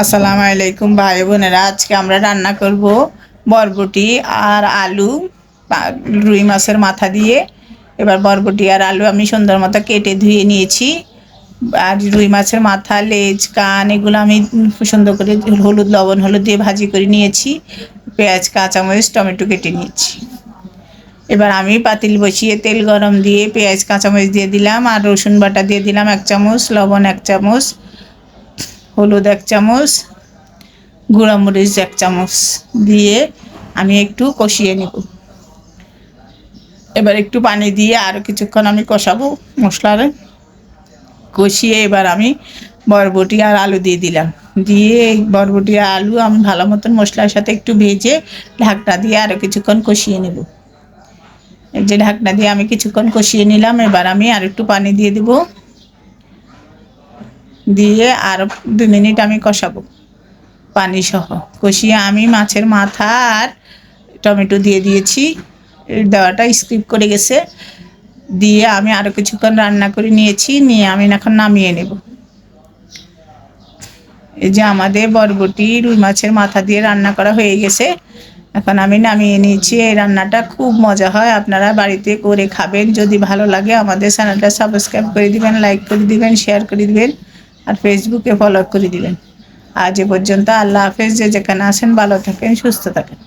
আসসালামু আলাইকুম ভাই বোনেরা, আজকে আমরা রান্না করব বরবটি আর আলু রুই মাছের মাথা দিয়ে। এবার বরবটি আর আলু আমি সুন্দর মতো কেটে ধুয়ে নিয়েছি। আর রুই মাছের মাথা, লেজ, কান, এগুলো আমি সুন্দর করে হলুদ, লবণ, হলুদ দিয়ে ভাজি করে নিয়েছি। পেঁয়াজ, কাঁচামরিচ, টমেটো কেটে নিয়েছি। এবার আমি পাতিল বসিয়ে তেল গরম দিয়ে পেঁয়াজ, কাঁচামরিচ দিয়ে দিলাম আর রসুন বাটা দিয়ে দিলাম এক চামচ, লবণ এক চামচ। হলুদ এক চামচ, গুঁড়ামরিচ এক চামচ দিয়ে আমি একটু কষিয়ে নেব। এবার একটু পানি দিয়ে আরও কিছুক্ষণ আমি কষাবো মশলার। কষিয়ে এবার আমি বরবটি আর আলু দিয়ে দিলাম। দিয়ে বরবটি আর আলু আমি ভালো মতন মশলার সাথে একটু ভেজে ঢাকনা দিয়ে আরও কিছুক্ষণ কষিয়ে নেব। এই যে ঢাকনা দিয়ে আমি কিছুক্ষণ কষিয়ে নিলাম। এবার আমি আর একটু পানি দিয়ে দেবো। দিয়ে আর দু মিনিট আমি কষাবো পানি সহ কষিয়ে আমি মাছের মাথা আর টমেটো দিয়ে দিয়েছি। দেওয়াটা স্কিপ করে গেছে। দিয়ে আমি আরও কিছুক্ষণ রান্না করে নিয়েছি। নিয়ে আমি এখন নামিয়ে নেব। এই যে আমাদের বরবটি রুই মাছের মাথা দিয়ে রান্না করা হয়ে গেছে। এখন আমি নামিয়ে নিয়েছি। এই রান্নাটা খুব মজা হয়। আপনারা বাড়িতে করে খাবেন। যদি ভালো লাগে আমাদের চ্যানেলটা সাবস্ক্রাইব করে দিবেন, লাইক করে দিবেন শেয়ার করে দিবেন। আর ফেসবুকে ফলো করে দিবেন। আজ এ পর্যন্ত আল্লাহ হাফেজ, যে যেখানে আসেন ভালো থাকেন, সুস্থ থাকেন।